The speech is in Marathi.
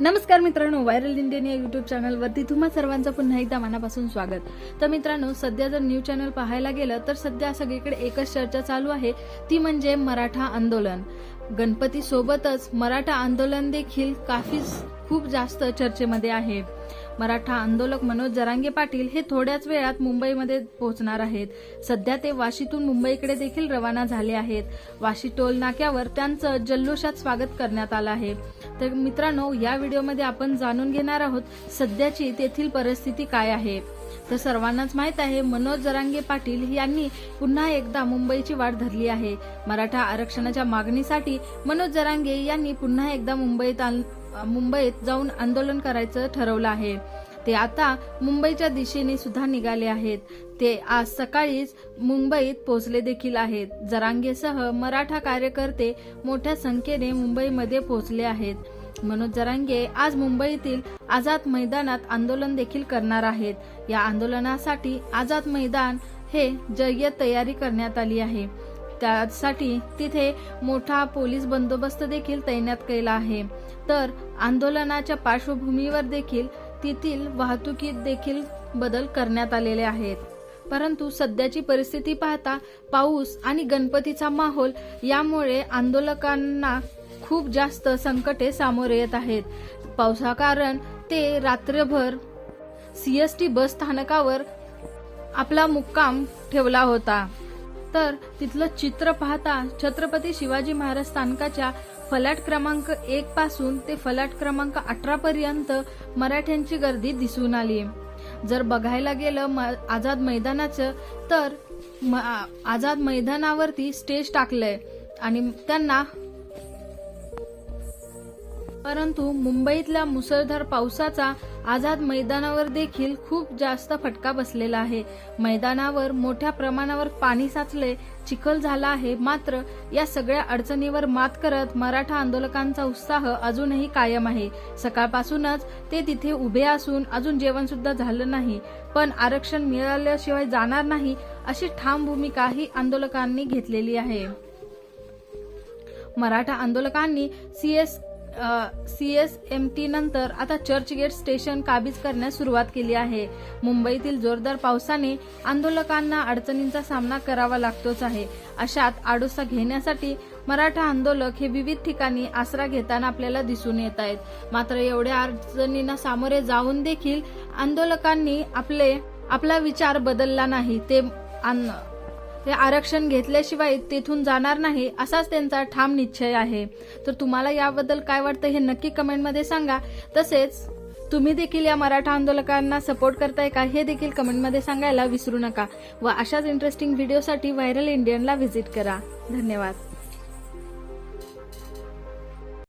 नमस्कार मित्रांनो व्हायरल इंडियन या युट्यूब चॅनलवरती तुम्हा सर्वांचं पुन्हा एकदा मनापासून स्वागत. तर मित्रांनो सध्या जर न्यूज चॅनल पाहायला गेलं तर सध्या सगळीकडे एकच चर्चा चालू आहे. ती म्हणजे मराठा आंदोलन. गणपती सोबतच मराठा आंदोलन देखील काफी खूप जास्त चर्चेमध्ये आहे. मराठा आंदोलक मनोज जरांगे पाटील हे थोड्याच वेळात मुंबईमध्ये पोहोचणार आहेत. सध्या ते वाशीतून मुंबईकडे देखील रवाना झाले आहेत. वाशी टोल नाक्यावर त्यांचं जल्लोषात स्वागत करण्यात आलं आहे. तर मित्रांनो या व्हिडिओमध्ये आपण जाणून घेणार आहोत सध्याची तेथील परिस्थिती काय आहे. तर सर्वांनाच माहीत आहे मनोज जरांगे पाटील यांनी पुन्हा एकदा मुंबईची वाट धरली आहे. मराठा आरक्षणाच्या मागणीसाठी मनोज जरांगे यांनी पुन्हा एकदा मुंबईत मुंबईत जाऊन आंदोलन करायचं ठरवलं आहे. ते आता मुंबईच्या दिशेने सुद्धा निघाले आहेत. ते आज सकाळीच मुंबईत पोहोचले देखील आहेत. जरांगेसह मराठा कार्यकर्ते मोठ्या संख्येने मुंबईमध्ये पोहोचले आहेत. मनोज जरांगे आज मुंबईतील आझाद मैदानात आंदोलन देखील करणार आहेत. या आंदोलनासाठी आझाद मैदान हे जय्यत तयारी करण्यात आली आहे. त्यासाठी तिथे मोठा पोलीस बंदोबस्त देखील तैनात केला आहे. तर आंदोलनाच्या पार्श्वभूमीवर देखील तेथील वाहतुकीत देखील बदल करण्यात आलेले आहेत. परंतु सध्याची परिस्थिती पाहता पाऊस आणि गणपतीचा माहोल यामुळे आंदोलकांना खूप जास्त संकटे सामोरे येत आहेत. पावसाकारण ते रात्रभर सीएसटी बस स्थानकावर आपला मुक्काम ठेवला होता. तर तिथलं चित्र पाहता छत्रपती शिवाजी महाराज स्थानकाच्या फलाट क्रमांक एक पासून ते फलाट क्रमांक अठरा पर्यंत मराठ्यांची गर्दी दिसून आली. जर बघायला गेलं म- आझाद मैदानाचं तर म- आझाद मैदानावरती स्टेज टाकलंय आणि त्यांना परंतु मुंबईतल्या मुसळधार पावसाचा आझाद मैदानावर देखील खूप जास्त फटका बसलेला आहे. मैदानावर मोठ्या प्रमाणावर पाणी साचले चिखल झाला आहे. मात्र या सगळ्या अडचणीवर मात करत मराठा आंदोलकांचा उत्साह अजूनही कायम आहे. सकाळपासूनच ते तिथे उभे असून अजून जेवण सुद्धा झालं नाही. पण आरक्षण मिळाल्याशिवाय जाणार नाही अशी ठाम भूमिका ही आंदोलकांनी घेतलेली आहे. मराठा आंदोलकांनी सीएस सीएस एम टी नंतर आता चर्चगेट स्टेशन काबीज करण्यास सुरुवात केली आहे. मुंबईतील जोरदार पावसाने आंदोलकांना अडचणींचा सामना करावा लागतोच आहे. अशात आडोसा घेण्यासाठी मराठा आंदोलक हे विविध ठिकाणी आसरा घेताना आपल्याला दिसून येत आहेत. मात्र एवढ्या अडचणींना सामोरे जाऊन देखील आंदोलकांनी आपले आपला विचार बदलला नाही. ते ते आरक्षण घेतल्याशिवाय तेथून जाणार नाही असाच त्यांचा ठाम निश्चय आहे. तर तुम्हाला याबद्दल काय वाटतं हे नक्की कमेंटमध्ये सांगा. तसेच तुम्ही देखील या मराठा आंदोलकांना सपोर्ट करताय का हे देखील कमेंटमध्ये सांगायला विसरू नका. व अशाच इंटरेस्टिंग व्हिडिओसाठी व्हायरल इंडियनला व्हिजिट करा. धन्यवाद.